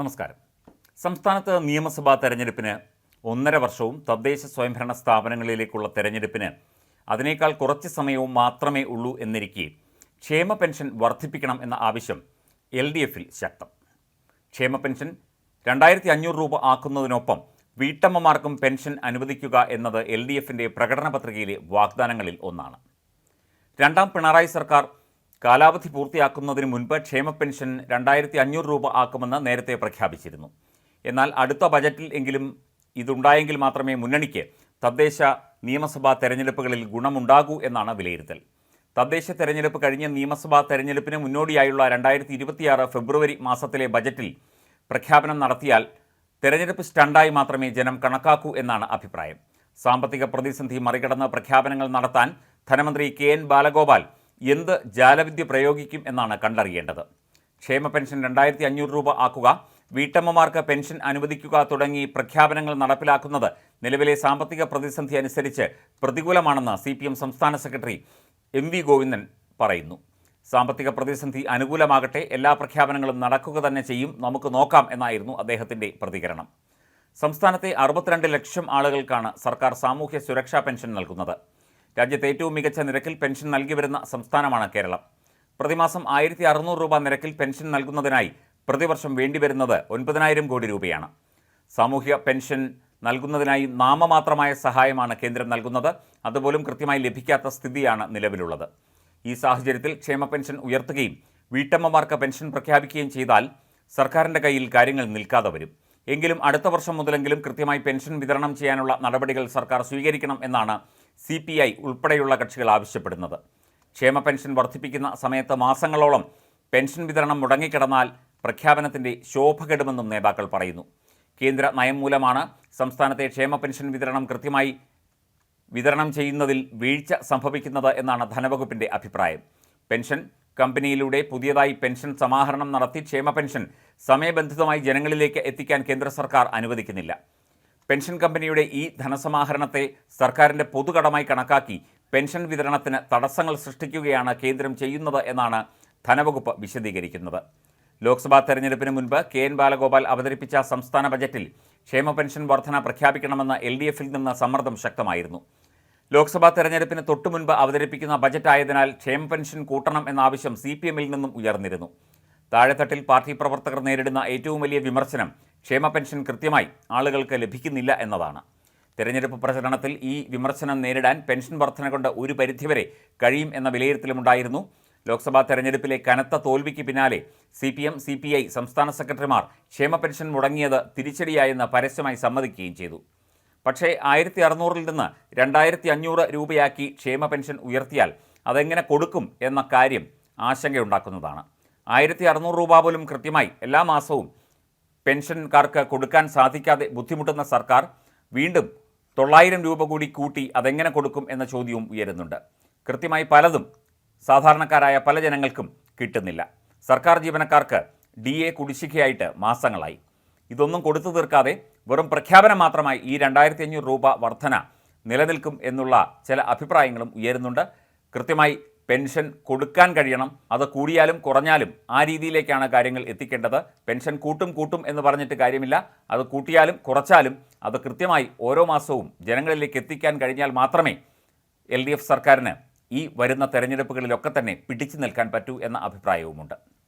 നമസ്കാരം. സംസ്ഥാനത്ത് നിയമസഭാ തെരഞ്ഞെടുപ്പിന് ഒന്നര വർഷവും തദ്ദേശ സ്വയംഭരണ സ്ഥാപനങ്ങളിലേക്കുള്ള തെരഞ്ഞെടുപ്പിന് അതിനേക്കാൾ കുറച്ച് സമയവും മാത്രമേ ഉള്ളൂ എന്നിരിക്കെ ക്ഷേമ പെൻഷൻ വർദ്ധിപ്പിക്കണം എന്ന ആവശ്യം എൽ ഡി എഫിൽ ശക്തം. ക്ഷേമ പെൻഷൻ രണ്ടായിരത്തി അഞ്ഞൂറ് രൂപ ആക്കുന്നതിനൊപ്പം വീട്ടമ്മമാർക്കും പെൻഷൻ അനുവദിക്കുക എന്നത് എൽ ഡി എഫിന്റെ പ്രകടന പത്രികയിലെ വാഗ്ദാനങ്ങളിൽ ഒന്നാണ്. രണ്ടാം പിണറായി സർക്കാർ കാലാവധി പൂർത്തിയാക്കുന്നതിന് മുൻപ് ക്ഷേമ പെൻഷൻ രണ്ടായിരത്തി അഞ്ഞൂറ് രൂപ ആക്കുമെന്ന് നേരത്തെ പ്രഖ്യാപിച്ചിരുന്നു. എന്നാൽ അടുത്ത ബജറ്റിൽ എങ്കിലും ഇതുണ്ടായെങ്കിൽ മാത്രമേ മുന്നണിക്ക് തദ്ദേശ നിയമസഭാ തെരഞ്ഞെടുപ്പുകളിൽ ഗുണമുണ്ടാകൂ എന്നാണ് വിലയിരുത്തൽ. തദ്ദേശ തെരഞ്ഞെടുപ്പ് കഴിഞ്ഞ നിയമസഭാ തെരഞ്ഞെടുപ്പിന് മുന്നോടിയായുള്ള രണ്ടായിരത്തി ഇരുപത്തിയാറ് ഫെബ്രുവരി മാസത്തിലെ ബജറ്റിൽ പ്രഖ്യാപനം നടത്തിയാൽ തെരഞ്ഞെടുപ്പ് സ്റ്റണ്ടായി മാത്രമേ ജനം കണക്കാക്കൂ എന്നാണ് അഭിപ്രായം. സാമ്പത്തിക പ്രതിസന്ധി മറികടന്ന് പ്രഖ്യാപനങ്ങൾ നടത്താൻ ധനമന്ത്രി കെ എൻ ബാലഗോപാൽ എന്ത് ജാലവിദ്യ പ്രയോഗിക്കും എന്നാണ് കണ്ടറിയേണ്ടത്. ക്ഷേമ പെൻഷൻ രണ്ടായിരത്തി അഞ്ഞൂറ് രൂപ ആക്കുക വീട്ടമ്മമാർക്ക് പെൻഷൻ അനുവദിക്കുക തുടങ്ങി പ്രഖ്യാപനങ്ങൾ നടപ്പിലാക്കുന്നത് നിലവിലെ സാമ്പത്തിക പ്രതിസന്ധി അനുസരിച്ച് പ്രതികൂലമാണെന്ന് സി സംസ്ഥാന സെക്രട്ടറി എം ഗോവിന്ദൻ പറയുന്നു. സാമ്പത്തിക പ്രതിസന്ധി അനുകൂലമാകട്ടെ എല്ലാ പ്രഖ്യാപനങ്ങളും നടക്കുക തന്നെ ചെയ്യും നമുക്ക് നോക്കാം എന്നായിരുന്നു അദ്ദേഹത്തിന്റെ പ്രതികരണം. സംസ്ഥാനത്തെ അറുപത്തിരണ്ട് ലക്ഷം ആളുകൾക്കാണ് സർക്കാർ സാമൂഹ്യ സുരക്ഷാ പെൻഷൻ നൽകുന്നത്. രാജ്യത്തെ ഏറ്റവും മികച്ച നിരക്കിൽ പെൻഷൻ നൽകി വരുന്ന സംസ്ഥാനമാണ് കേരളം. പ്രതിമാസം ആയിരത്തി അറുന്നൂറ് രൂപ നിരക്കിൽ പെൻഷൻ നൽകുന്നതിനായി പ്രതിവർഷം വേണ്ടിവരുന്നത് ഒൻപതിനായിരം കോടി രൂപയാണ്. സാമൂഹ്യ പെൻഷൻ നൽകുന്നതിനായി നാമമാത്രമായ സഹായമാണ് കേന്ദ്രം നൽകുന്നത്. അതുപോലും കൃത്യമായി ലഭിക്കാത്ത സ്ഥിതിയാണ് നിലവിലുള്ളത്. ഈ സാഹചര്യത്തിൽ ക്ഷേമ പെൻഷൻ ഉയർത്തുകയും വീട്ടമ്മമാർക്ക് പെൻഷൻ പ്രഖ്യാപിക്കുകയും ചെയ്താൽ സർക്കാരിന്റെ കയ്യിൽ കാര്യങ്ങൾ നിൽക്കാതെ വരും. എങ്കിലും അടുത്ത വർഷം മുതലെങ്കിലും കൃത്യമായി പെൻഷൻ വിതരണം ചെയ്യാനുള്ള നടപടികൾ സർക്കാർ സ്വീകരിക്കണം എന്നാണ് സി പി ഐ ഉൾപ്പെടെയുള്ള കക്ഷികൾ ആവശ്യപ്പെടുന്നത്. ക്ഷേമ പെൻഷൻ വർദ്ധിപ്പിക്കുന്ന സമയത്ത് മാസങ്ങളോളം പെൻഷൻ വിതരണം മുടങ്ങിക്കിടന്നാൽ പ്രഖ്യാപനത്തിന്റെ ശോഭ കെടുമെന്നും നേതാക്കൾ പറയുന്നു. കേന്ദ്ര നയം മൂലമാണ് സംസ്ഥാനത്തെ ക്ഷേമ പെൻഷൻ വിതരണം കൃത്യമായി വിതരണം ചെയ്യുന്നതിൽ വീഴ്ച സംഭവിക്കുന്നത് എന്നാണ് ധനവകുപ്പിന്റെ അഭിപ്രായം. പെൻഷൻ കമ്പനിയിലൂടെ പുതിയതായി പെൻഷൻ സമാഹരണം നടത്തി ക്ഷേമ പെൻഷൻ സമയബന്ധിതമായി ജനങ്ങളിലേക്ക് എത്തിക്കാൻ കേന്ദ്ര സർക്കാർ അനുവദിക്കുന്നില്ല. പെൻഷൻ കമ്പനിയുടെ ഈ ധനസമാഹരണത്തെ സർക്കാരിന്റെ പൊതുകടമായി കണക്കാക്കി പെൻഷൻ വിതരണത്തിന് തടസ്സങ്ങൾ സൃഷ്ടിക്കുകയാണ് കേന്ദ്രം ചെയ്യുന്നത് എന്നാണ് ധനവകുപ്പ് വിശദീകരിക്കുന്നത്. ലോക്സഭാ തെരഞ്ഞെടുപ്പിന് മുൻപ് കെ എൻ ബാലഗോപാൽ അവതരിപ്പിച്ച സംസ്ഥാന ബജറ്റിൽ ക്ഷേമ പെൻഷൻ വർധന പ്രഖ്യാപിക്കണമെന്ന് എൽ ഡി എഫിൽ നിന്ന് സമ്മർദ്ദം ശക്തമായിരുന്നു. ലോക്സഭാ തെരഞ്ഞെടുപ്പിന് തൊട്ടു മുൻപ് അവതരിപ്പിക്കുന്ന ബജറ്റ് ആയതിനാൽ ക്ഷേമ പെൻഷൻ കൂട്ടണം എന്ന ആവശ്യം സി പി എമ്മിൽ നിന്നും ഉയർന്നിരുന്നു. താഴെത്തട്ടിൽ പാർട്ടി പ്രവർത്തകർ നേരിടുന്ന ഏറ്റവും വലിയ വിമർശനം ക്ഷേമ പെൻഷൻ കൃത്യമായി ആളുകൾക്ക് ലഭിക്കുന്നില്ല എന്നതാണ്. തെരഞ്ഞെടുപ്പ് പ്രചരണത്തിൽ ഈ വിമർശനം നേരിടാൻ പെൻഷൻ വർധന കൊണ്ട് ഒരു പരിധിവരെ കഴിയും എന്ന വിലയിരുത്തലുമുണ്ടായിരുന്നു. ലോക്സഭാ തെരഞ്ഞെടുപ്പിലെ കനത്ത തോൽവിക്ക് പിന്നാലെ C P M C P I സംസ്ഥാന സെക്രട്ടറിമാർ ക്ഷേമ പെൻഷൻ മുടങ്ങിയത് തിരിച്ചടിയായെന്ന് പരസ്യമായി സമ്മതിക്കുകയും ചെയ്തു. പക്ഷേ ആയിരത്തി അറുന്നൂറിൽ നിന്ന് രണ്ടായിരത്തി അഞ്ഞൂറ് രൂപയാക്കി ക്ഷേമ പെൻഷൻ ഉയർത്തിയാൽ അതെങ്ങനെ കൊടുക്കും എന്ന കാര്യം ആശങ്കയുണ്ടാക്കുന്നതാണ്. ആയിരത്തി അറുന്നൂറ് രൂപ പോലും കൃത്യമായി എല്ലാ മാസവും പെൻഷൻകാർക്ക് കൊടുക്കാൻ സാധിക്കാതെ ബുദ്ധിമുട്ടുന്ന സർക്കാർ വീണ്ടും തൊള്ളായിരം രൂപ കൂടി കൂട്ടി അതെങ്ങനെ കൊടുക്കും എന്ന ചോദ്യവും ഉയരുന്നുണ്ട്. കൃത്യമായി പലതും സാധാരണക്കാരായ പല ജനങ്ങൾക്കും കിട്ടുന്നില്ല. സർക്കാർ ജീവനക്കാർക്ക് ഡി എ കുടിശ്ശികയായിട്ട് മാസങ്ങളായി. ഇതൊന്നും കൊടുത്തു തീർക്കാതെ വെറും പ്രഖ്യാപനം മാത്രമായി ഈ രണ്ടായിരത്തി അഞ്ഞൂറ് രൂപ വർധന നിലനിൽക്കും എന്നുള്ള ചില അഭിപ്രായങ്ങളും ഉയരുന്നുണ്ട്. കൃത്യമായി പെൻഷൻ കൊടുക്കാൻ കഴിയണം. അത് കൂടിയാലും കുറഞ്ഞാലും ആ രീതിയിലേക്കാണ് കാര്യങ്ങൾ എത്തിക്കേണ്ടത്. പെൻഷൻ കൂട്ടും കൂട്ടും എന്ന് പറഞ്ഞിട്ട് കാര്യമില്ല. അത് കൂട്ടിയാലും കുറച്ചാലും അത് കൃത്യമായി ഓരോ മാസവും ജനങ്ങളിലേക്ക് എത്തിക്കാൻ കഴിഞ്ഞാൽ മാത്രമേ എൽ സർക്കാരിന് ഈ വരുന്ന തെരഞ്ഞെടുപ്പുകളിലൊക്കെ തന്നെ പിടിച്ചു നിൽക്കാൻ പറ്റൂ എന്ന അഭിപ്രായവുമുണ്ട്.